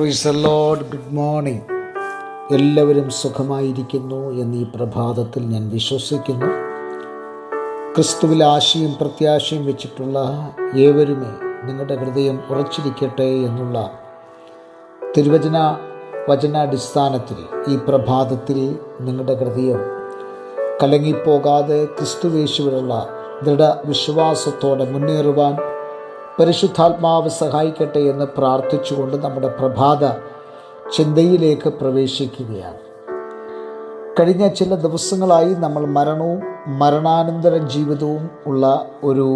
പ്രീസ് load good morning എല്ലാവരും സുഖമായിരിക്കുന്നു എന്ന് ഈ പ്രഭാതത്തിൽ ഞാൻ വിശ്വസിക്കുന്നു. ക്രിസ്തുവിൽ ആശയും പ്രത്യാശയും വെച്ചിട്ടുള്ള ഏവരുമേ നിങ്ങളുടെ ഹൃദയം ഉറച്ചിരിക്കട്ടെ എന്നുള്ള തിരുവചന വചനാടിസ്ഥാനത്തിൽ ഈ പ്രഭാതത്തിൽ നിങ്ങളുടെ ഹൃദയം കലങ്ങിപ്പോകാതെ ക്രിസ്തുവേശുവിലുള്ള ദൃഢവിശ്വാസത്തോടെ മുന്നേറുവാൻ പരിശുദ്ധാത്മാവ് സഹായിക്കട്ടെ എന്ന് പ്രാർത്ഥിച്ചുകൊണ്ട് നമ്മുടെ പ്രഭാത ചിന്തയിലേക്ക് പ്രവേശിക്കുകയാണ്. കഴിഞ്ഞ ചില ദിവസങ്ങളായി നമ്മൾ മരണവും മരണാനന്തര ജീവിതവും ഉള്ള ഒരു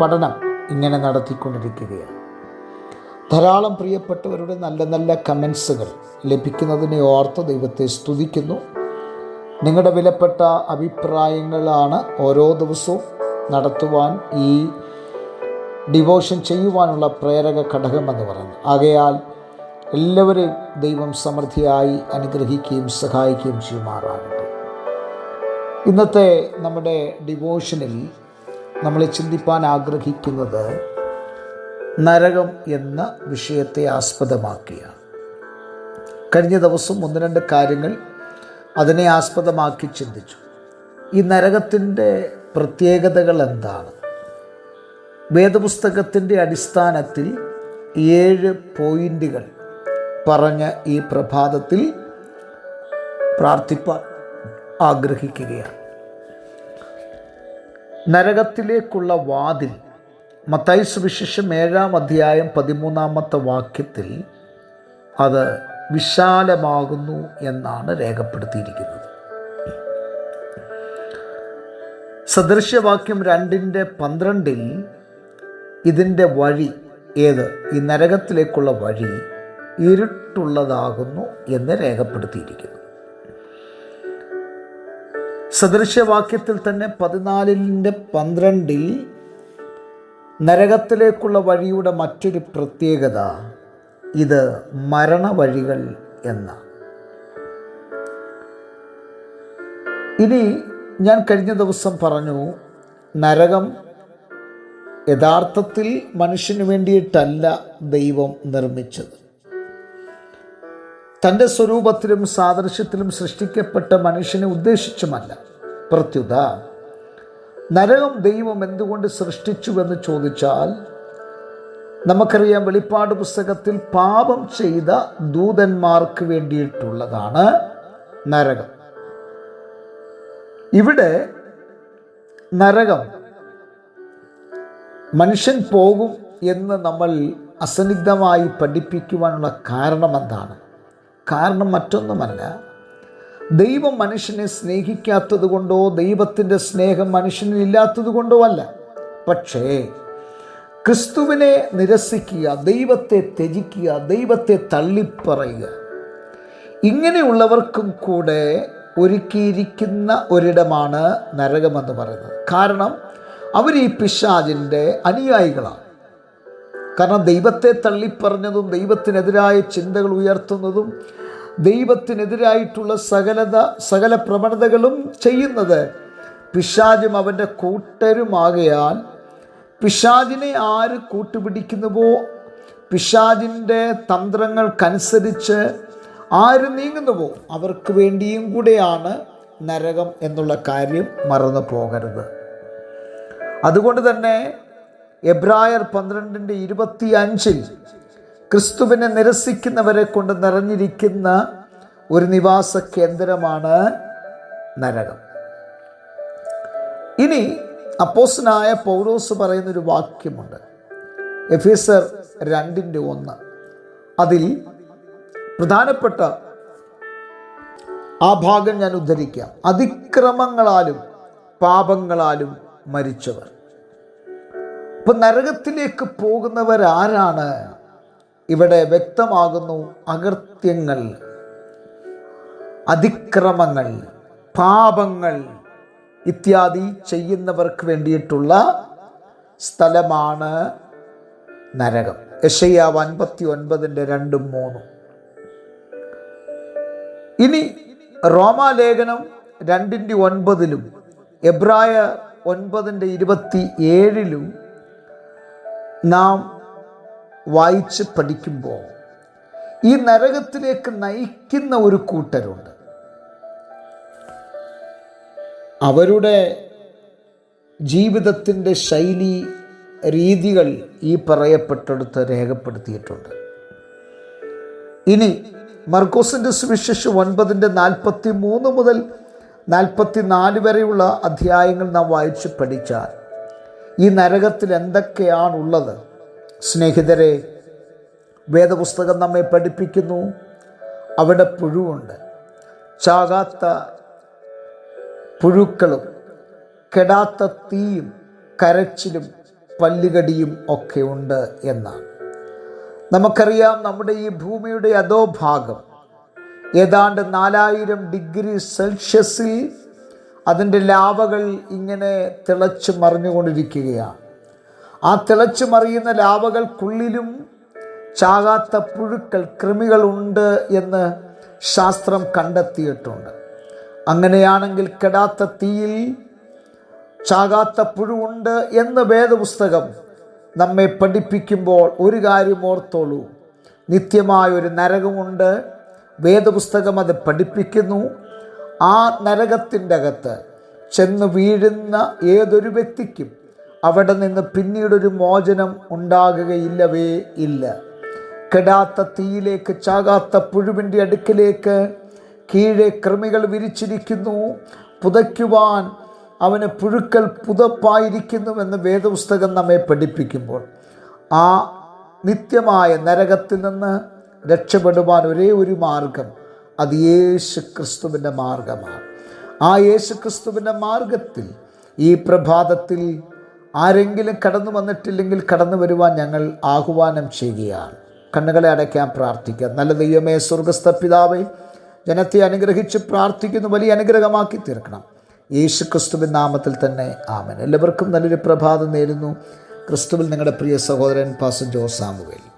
പഠനം ഇങ്ങനെ നടത്തിക്കൊണ്ടിരിക്കുകയാണ്. ധാരാളം പ്രിയപ്പെട്ടവരുടെ നല്ല നല്ല കമൻസുകൾ ലഭിക്കുന്നതിനെ ഓർത്ത് ദൈവത്തെ സ്തുതിക്കുന്നു. നിങ്ങളുടെ വിലപ്പെട്ട അഭിപ്രായങ്ങളാണ് ഓരോ ദിവസവും നടത്തുവാൻ ഈ ഡിവോഷൻ ചെയ്യുവാനുള്ള പ്രേരക ഘടകമെന്ന് പറയുന്നത് ആകയാൽ എല്ലാവരെയും ദൈവം സമൃദ്ധിയായി അനുഗ്രഹിക്കുകയും സഹായിക്കുകയും ചെയ്യുമാറാകട്ടെ. ഇന്നത്തെ നമ്മുടെ ഡിവോഷനിൽ നമ്മൾ ചിന്തിപ്പാൻ ആഗ്രഹിക്കുന്നത് നരകം എന്ന വിഷയത്തെ ആസ്പദമാക്കിയാണ്. കഴിഞ്ഞ ദിവസം ഒന്ന് രണ്ട് കാര്യങ്ങൾ അതിനെ ആസ്പദമാക്കി ചിന്തിച്ചു. ഈ നരകത്തിന്റെ പ്രത്യേകതകൾ എന്താണ്? വേദപുസ്തകത്തിന്റെ അടിസ്ഥാനത്തിൽ ഏഴ് പോയിന്റുകൾ പറഞ്ഞ ഈ പ്രഭാതത്തിൽ പ്രാർത്ഥിപ്പാൻ ആഗ്രഹിക്കുകയാണ്. നരകത്തിലേക്കുള്ള വാതിൽ മത്തായി സുവിശേഷം ഏഴാം അധ്യായം പതിമൂന്നാമത്തെ വാക്യത്തിൽ അത് വിശാലമാകുന്നു എന്നാണ് രേഖപ്പെടുത്തിയിരിക്കുന്നത്. സദൃശ്യവാക്യം രണ്ടിന്റെ പന്ത്രണ്ടിൽ ഇതിന്റെ വഴി ഏത്? ഈ നരകത്തിലേക്കുള്ള വഴി ഇരുട്ടുള്ളതാകുന്നു എന്ന് രേഖപ്പെടുത്തിയിരിക്കുന്നു. സദൃശ്യവാക്യത്തിൽ തന്നെ പതിനാലിന്റെ പന്ത്രണ്ടിൽ നരകത്തിലേക്കുള്ള വഴിയുടെ മറ്റൊരു പ്രത്യേകത ഇത് മരണവഴികൾ എന്ന ഇനി ഞാൻ കഴിഞ്ഞ ദിവസം പറഞ്ഞു നരകം യഥാർത്ഥത്തിൽ മനുഷ്യന് വേണ്ടിയിട്ടല്ല ദൈവം നിർമ്മിച്ചത്. തന്റെ സ്വരൂപത്തിലും സാദൃശ്യത്തിലും സൃഷ്ടിക്കപ്പെട്ട മനുഷ്യനെ ഉദ്ദേശിച്ചുമല്ല. പ്രത്യുത നരകം ദൈവം എന്തുകൊണ്ട് സൃഷ്ടിച്ചുവെന്ന് ചോദിച്ചാൽ നമുക്കറിയാം വെളിപ്പാട് പുസ്തകത്തിൽ പാപം ചെയ്ത ദൂതന്മാർക്ക് വേണ്ടിയിട്ടുള്ളതാണ് നരകം. ഇവിടെ നരകം മനുഷ്യൻ പോകും എന്ന് നമ്മൾ അസന്നിഗ്ധമായി പഠിപ്പിക്കുവാനുള്ള കാരണം എന്താണ്? കാരണം മറ്റൊന്നുമല്ല. ദൈവം മനുഷ്യനെ സ്നേഹിക്കാത്തത് കൊണ്ടോ ദൈവത്തിന്റെ സ്നേഹം മനുഷ്യനിൽ ഇല്ലാത്തത് കൊണ്ടോ അല്ല. പക്ഷേ ക്രിസ്തുവിനെ നിരസിക്കുക ദൈവത്തെ ത്യജിക്കുക ദൈവത്തെ തള്ളിപ്പറയുക ഇങ്ങനെയുള്ളവർക്കും കൂടെ ഒരുക്കിയിരിക്കുന്ന ഒരിടമാണ് നരകമെന്ന് പറയുന്നത്. കാരണം അവർ ഈ പിശാജിന്റെ അനുയായികളാണ്. കാരണം ദൈവത്തെ തള്ളിപ്പറഞ്ഞതും ദൈവത്തിനെതിരായ ചിന്തകൾ ഉയർത്തുന്നതും ദൈവത്തിനെതിരായിട്ടുള്ള സകലത സകല പ്രവണതകളും ചെയ്യുന്നത് പിശാജും അവന്റെ കൂട്ടരുമാകയാൽ പിശാജിനെ ആര് കൂട്ടുപിടിക്കുന്നുവോ പിശാജിന്റെ തന്ത്രങ്ങൾക്കനുസരിച്ച് ആര് നീങ്ങുന്നുവോ അവർക്ക് വേണ്ടിയും കൂടെയാണ് നരകം എന്നുള്ള കാര്യം മറന്നു പോകരുത്. അതുകൊണ്ട് തന്നെ എബ്രായർ പന്ത്രണ്ടിന്റെ ഇരുപത്തി അഞ്ചിൽ ക്രിസ്തുവിനെ നിരസിക്കുന്നവരെ കൊണ്ട് നിറഞ്ഞിരിക്കുന്ന ഒരു നിവാസ കേന്ദ്രമാണ് നരകം. ഇനി അപ്പോസനായ പൗലോസ് പറയുന്നൊരു വാക്യമുണ്ട്. എഫീസർ രണ്ടിന്റെ ഒന്ന്. അതിൽ പ്രധാനപ്പെട്ട ആ ഭാഗം ഞാൻ ഉദ്ധരിക്കാം. അതിക്രമങ്ങളാലും പാപങ്ങളാലും മരിച്ചവർ. ഇപ്പൊ നരകത്തിലേക്ക് പോകുന്നവരാരാണ്? ഇവിടെ വ്യക്തമാകുന്നു അകൃത്യങ്ങൾ അതിക്രമങ്ങൾ പാപങ്ങൾ ഇത്യാദി ചെയ്യുന്നവർക്ക് വേണ്ടിയിട്ടുള്ള സ്ഥലമാണ് നരകം. യശയ്യാവ് അൻപത്തി ഒൻപതിന്റെ രണ്ടും മൂന്നും. ഇനി റോമാലേഖനം രണ്ടിന്റെ ഒൻപതിലും എബ്രായ ഒൻപതിന്റെ ഇരുപത്തി ഏഴിലും നാം വായിച്ച് പഠിക്കുമ്പോൾ ഈ നരകത്തിലേക്ക് നയിക്കുന്ന ഒരു കൂട്ടരുണ്ട്. അവരുടെ ജീവിതത്തിന്റെ ശൈലി രീതികൾ ഈ പറയപ്പെട്ടെടുത്ത് രേഖപ്പെടുത്തിയിട്ടുണ്ട്. ഇനി മർക്കോസിന്റെ സുവിശേഷം ഒൻപതിന്റെ നാൽപ്പത്തി മൂന്ന് മുതൽ നാൽപ്പത്തി നാല് വരെയുള്ള അധ്യായങ്ങൾ നാം വായിച്ച് പഠിച്ചാൽ ഈ നരകത്തിൽ എന്തൊക്കെയാണുള്ളത്? സ്നേഹിതരെ വേദപുസ്തകം നമ്മെ പഠിപ്പിക്കുന്നു. അവിടെ പുഴുവുണ്ട്. ചാകാത്ത പുഴുക്കളും കെടാത്ത തീയും കരച്ചിലും പല്ലുകടിയും ഒക്കെ ഉണ്ട് എന്നാണ്. നമുക്കറിയാം നമ്മുടെ ഈ ഭൂമിയുടെ അധോഭാഗം ഏതാണ്ട് നാലായിരം ഡിഗ്രി സെൽഷ്യസിൽ അതിന്റെ ലാവകൾ ഇങ്ങനെ തിളച്ച് മറിഞ്ഞുകൊണ്ടിരിക്കുകയാണ്. ആ തിളച്ച് മറിയുന്ന ലാവകൾക്കുള്ളിലും ചാകാത്ത പുഴുക്കൾ കൃമികളുണ്ട് എന്ന് ശാസ്ത്രം കണ്ടെത്തിയിട്ടുണ്ട്. അങ്ങനെയാണെങ്കിൽ കെടാത്ത തീയിൽ ചാകാത്ത പുഴുവുണ്ട് എന്ന് വേദപുസ്തകം നമ്മെ പഠിപ്പിക്കുമ്പോൾ ഒരു കാര്യം ഓർത്തോളൂ. നിത്യമായൊരു നരകമുണ്ട് വേദപുസ്തകം അത് പഠിപ്പിക്കുന്നു. ആ നരകത്തിന്റെ അകത്ത് ചെന്ന് വീഴുന്ന ഏതൊരു വ്യക്തിക്കും അവിടെ നിന്ന് പിന്നീടൊരു മോചനം ഉണ്ടാകുകയില്ലവേ ഇല്ല. കെടാത്ത തീയിലേക്ക് ചാകാത്ത പുഴുവിന്റെ അടുക്കിലേക്ക് കീഴെ കൃമികൾ വിരിച്ചിരിക്കുന്നു. പുതയ്ക്കുവാൻ അവന് പുഴുക്കൾ പുതപ്പായിരിക്കുന്നുവെന്ന് വേദപുസ്തകം നമ്മെ പഠിപ്പിക്കുമ്പോൾ ആ നിത്യമായ നരകത്തിൽ നിന്ന് രക്ഷപ്പെടുവാൻ ഒരേ ഒരു മാർഗം അത് യേശു ക്രിസ്തുവിന്റെ മാർഗമാണ്. ആ യേശു ക്രിസ്തുവിന്റെ മാർഗത്തിൽ ഈ പ്രഭാതത്തിൽ ആരെങ്കിലും കടന്നു വന്നിട്ടില്ലെങ്കിൽ കടന്നു വരുവാൻ ഞങ്ങൾ ആഹ്വാനം ചെയ്യുകയാണ്. കണ്ണുകളെ അടയ്ക്കാൻ പ്രാർത്ഥിക്കാം നല്ല ദൈവമേ സ്വർഗസ്ഥ പിതാവേ ജനത്തെ അനുഗ്രഹിച്ച് പ്രാർത്ഥിക്കുന്നു. വലിയ അനുഗ്രഹമാക്കി തീർക്കണം. യേശു ക്രിസ്തുവിൻ നാമത്തിൽ തന്നെ ആമൻ. എല്ലാവർക്കും നല്ലൊരു പ്രഭാതം നേരുന്നു. ക്രിസ്തുവിൽ നിങ്ങളുടെ പ്രിയ സഹോദരൻ പാസ ജോസ് സാമുവേൽ.